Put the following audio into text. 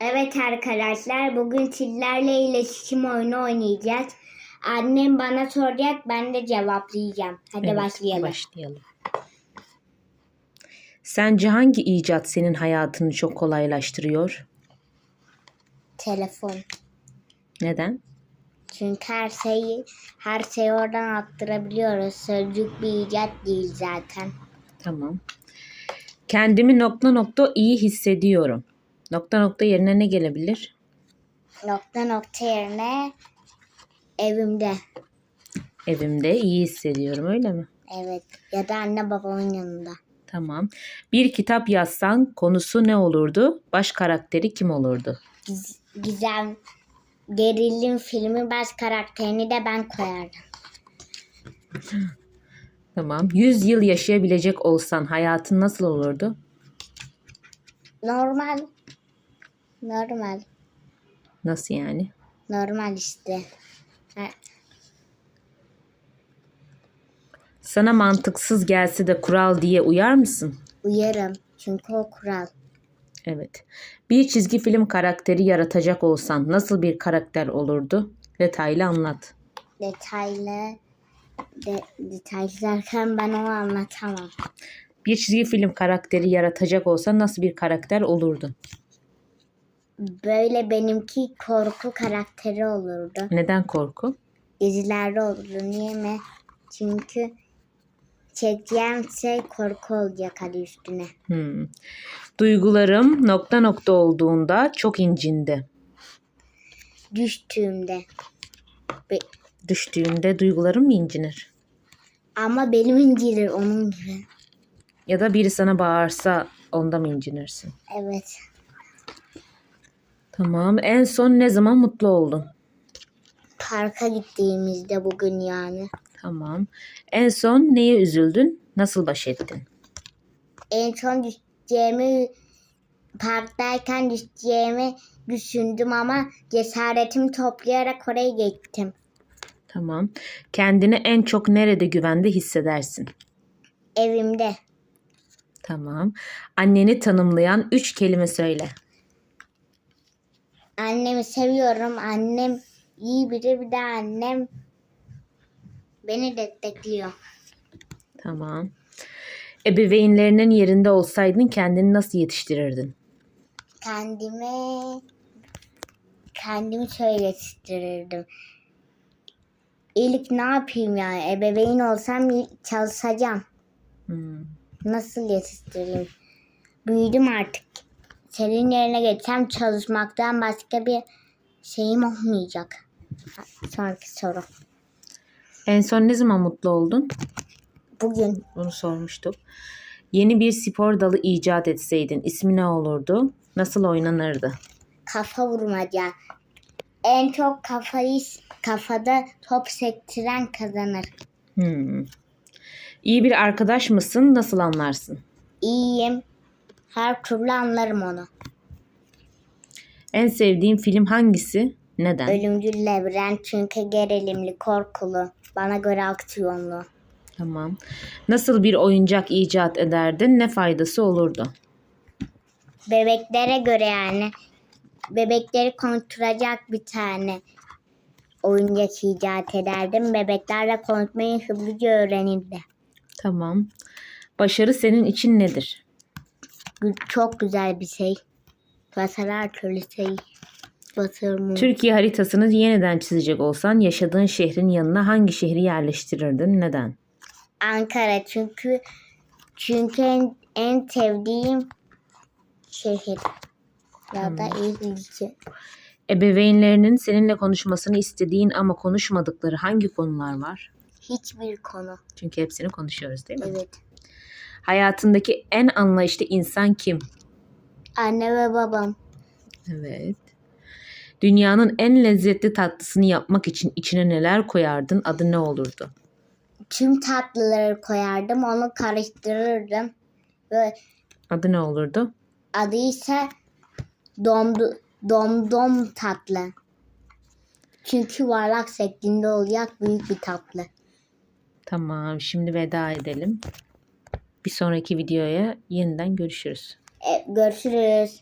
Evet arkadaşlar bugün sizlerle iletişim oyunu oynayacağız. Annem bana soracak ben de cevaplayacağım. Hadi Evet, başlayalım. Başlayalım. Sence hangi icat senin hayatını çok kolaylaştırıyor? Telefon. Neden? Çünkü her şeyi her şeyi oradan attırabiliyoruz. Sözcük bir icat değil zaten. Tamam. Kendimi nokta nokta iyi hissediyorum. Nokta nokta yerine ne gelebilir? Nokta nokta yerine evimde. Evimde iyi hissediyorum öyle mi? Evet. Ya da anne babamın yanında. Tamam. Bir kitap yazsan konusu ne olurdu? Baş karakteri kim olurdu? Giz- Gizem gerilim filmi baş karakterini de ben koyardım. Tamam. 100 yıl yaşayabilecek olsan hayatın nasıl olurdu? Normal. Normal. Nasıl yani? Normal işte. Ha, Sana mantıksız gelse de kural diye uyar mısın? uyarım. Çünkü o kural. Evet. Bir çizgi film karakteri yaratacak olsan nasıl bir karakter olurdu? Detaylı anlat. Detaylı de, detaylı derken ben onu anlatamam. Bir çizgi film karakteri yaratacak olsan nasıl bir karakter olurdu? Böyle benimki korku karakteri olurdu. Neden korku? Dizilerde olurdu. Niye mi? Çünkü çekeceğim şey korku olacak hadi üstüne. Hmm. Duygularım nokta nokta olduğunda çok incindi. Düştüğümde. Be- Düştüğünde duygularım mı incinir? ama benim incilir onun gibi. Ya da biri sana bağırsa onda mı incinirsin? Evet. Tamam. En son ne zaman mutlu oldun? Parka gittiğimizde bugün yani. Tamam. En son neye üzüldün? Nasıl baş ettin? en son düşeceğimi parktayken düşeceğimi düşündüm ama cesaretimi toplayarak oraya geçtim. Tamam. Kendini en çok nerede güvende hissedersin? Evimde Tamam. Anneni tanımlayan üç kelime söyle. Annemi seviyorum. Annem iyi biri bir de annem beni destekliyor. Tamam. Ebeveynlerinin yerinde olsaydın kendini nasıl yetiştirirdin? Kendime kendimi şöyle yetiştirirdim. İlk ne yapayım yani? Ebeveyn olsam çalışacağım. Hmm. Nasıl yetiştireyim? Büyüdüm artık. Senin yerine geçsem çalışmaktan başka bir şeyim olmayacak. Sonraki soru. En son ne zaman mutlu oldun? Bugün Bunu sormuştuk. Yeni bir spor dalı icat etseydin ismi ne olurdu? Nasıl oynanırdı? kafa vurmaca. En çok kafayı kafada top sektiren kazanır. Hmm. İyi bir arkadaş mısın? Nasıl anlarsın? İyiyim. Her türlü anlarım onu. En sevdiğin film hangisi? Neden? Ölümcül labirent çünkü gerilimli, korkulu. Bana göre aksiyonlu. Tamam. Nasıl bir oyuncak icat ederdin? Ne faydası olurdu? Bebeklere göre yani. Bebekleri konuşturacak bir tane oyuncak icat ederdim. Bebeklerle konuşmayı hızlıca öğrenirdi. Tamam. Başarı senin için nedir? Çok güzel bir şey. Her türlü şey. Başarımı. Türkiye haritasını yeniden çizecek olsan yaşadığın şehrin yanına hangi şehri yerleştirirdin? Neden? Ankara çünkü çünkü en, en sevdiğim şehir. Ya da ilgi. Ebeveynlerinin seninle konuşmasını istediğin ama konuşmadıkları hangi konular var? Hiçbir konu. Çünkü hepsini konuşuyoruz değil mi? Evet. Hayatındaki en anlayışlı insan kim? Anne ve babam. Evet. Dünyanın en lezzetli tatlısını yapmak için içine neler koyardın? Adı ne olurdu? Tüm tatlıları koyardım. Onu karıştırırdım. Ve Adı ne olurdu? adı ise domdu, domdom tatlı. Çünkü varlak şeklinde olacak büyük bir tatlı. Tamam, şimdi veda edelim. Bir sonraki videoya yeniden görüşürüz. Görüşürüz.